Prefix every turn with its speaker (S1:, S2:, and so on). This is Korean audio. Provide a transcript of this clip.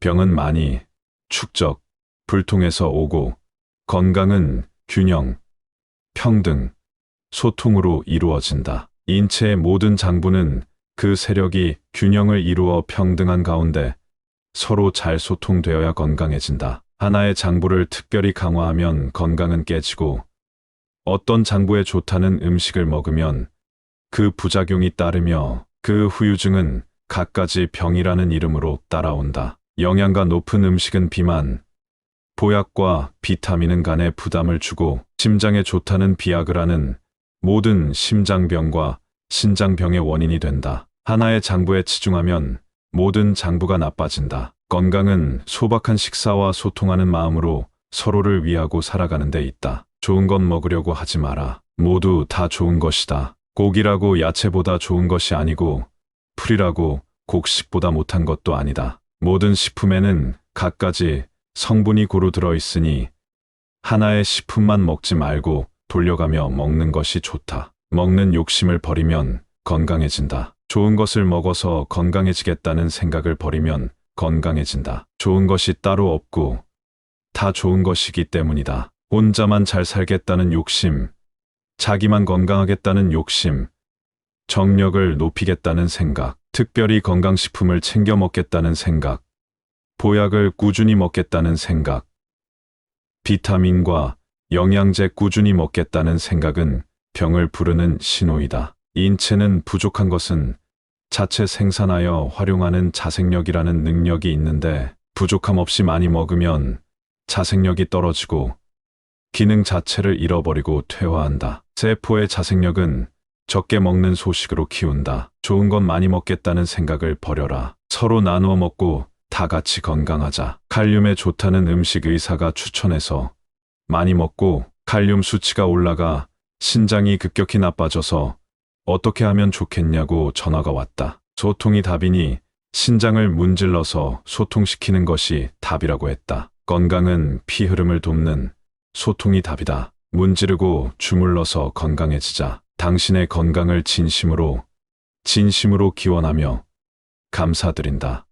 S1: 병은 많이, 축적, 불통에서 오고, 건강은 균형, 평등, 소통으로 이루어진다. 인체의 모든 장부는 그 세력이 균형을 이루어 평등한 가운데 서로 잘 소통되어야 건강해진다. 하나의 장부를 특별히 강화하면 건강은 깨지고 어떤 장부에 좋다는 음식을 먹으면 그 부작용이 따르며 그 후유증은 갖가지 병이라는 이름으로 따라온다. 영양가 높은 음식은 비만, 보약과 비타민은 간에 부담을 주고 심장에 좋다는 비아그라는 모든 심장병과 신장병의 원인이 된다. 하나의 장부에 치중하면 모든 장부가 나빠진다. 건강은 소박한 식사와 소통하는 마음으로 서로를 위하고 살아가는 데 있다. 좋은 것 먹으려고 하지 마라. 모두 다 좋은 것이다. 고기라고 야채보다 좋은 것이 아니고 풀이라고 곡식보다 못한 것도 아니다. 모든 식품에는 갖가지 성분이 고루 들어 있으니 하나의 식품만 먹지 말고 돌려가며 먹는 것이 좋다. 먹는 욕심을 버리면 건강해진다. 좋은 것을 먹어서 건강해지겠다는 생각을 버리면 건강해진다. 좋은 것이 따로 없고 다 좋은 것이기 때문이다. 혼자만 잘 살겠다는 욕심, 자기만 건강하겠다는 욕심, 정력을 높이겠다는 생각, 특별히 건강식품을 챙겨 먹겠다는 생각, 보약을 꾸준히 먹겠다는 생각, 비타민과 영양제 꾸준히 먹겠다는 생각은 병을 부르는 신호이다. 인체는 부족한 것은 자체 생산하여 활용하는 자생력이라는 능력이 있는데 부족함 없이 많이 먹으면 자생력이 떨어지고 기능 자체를 잃어버리고 퇴화한다. 세포의 자생력은 적게 먹는 소식으로 키운다. 좋은 건 많이 먹겠다는 생각을 버려라. 서로 나누어 먹고 다 같이 건강하자. 칼륨에 좋다는 음식 의사가 추천해서 많이 먹고 칼륨 수치가 올라가 신장이 급격히 나빠져서 어떻게 하면 좋겠냐고 전화가 왔다. 소통이 답이니 신장을 문질러서 소통시키는 것이 답이라고 했다. 건강은 피 흐름을 돕는 소통이 답이다. 문지르고 주물러서 건강해지자. 당신의 건강을 진심으로, 진심으로 기원하며 감사드린다.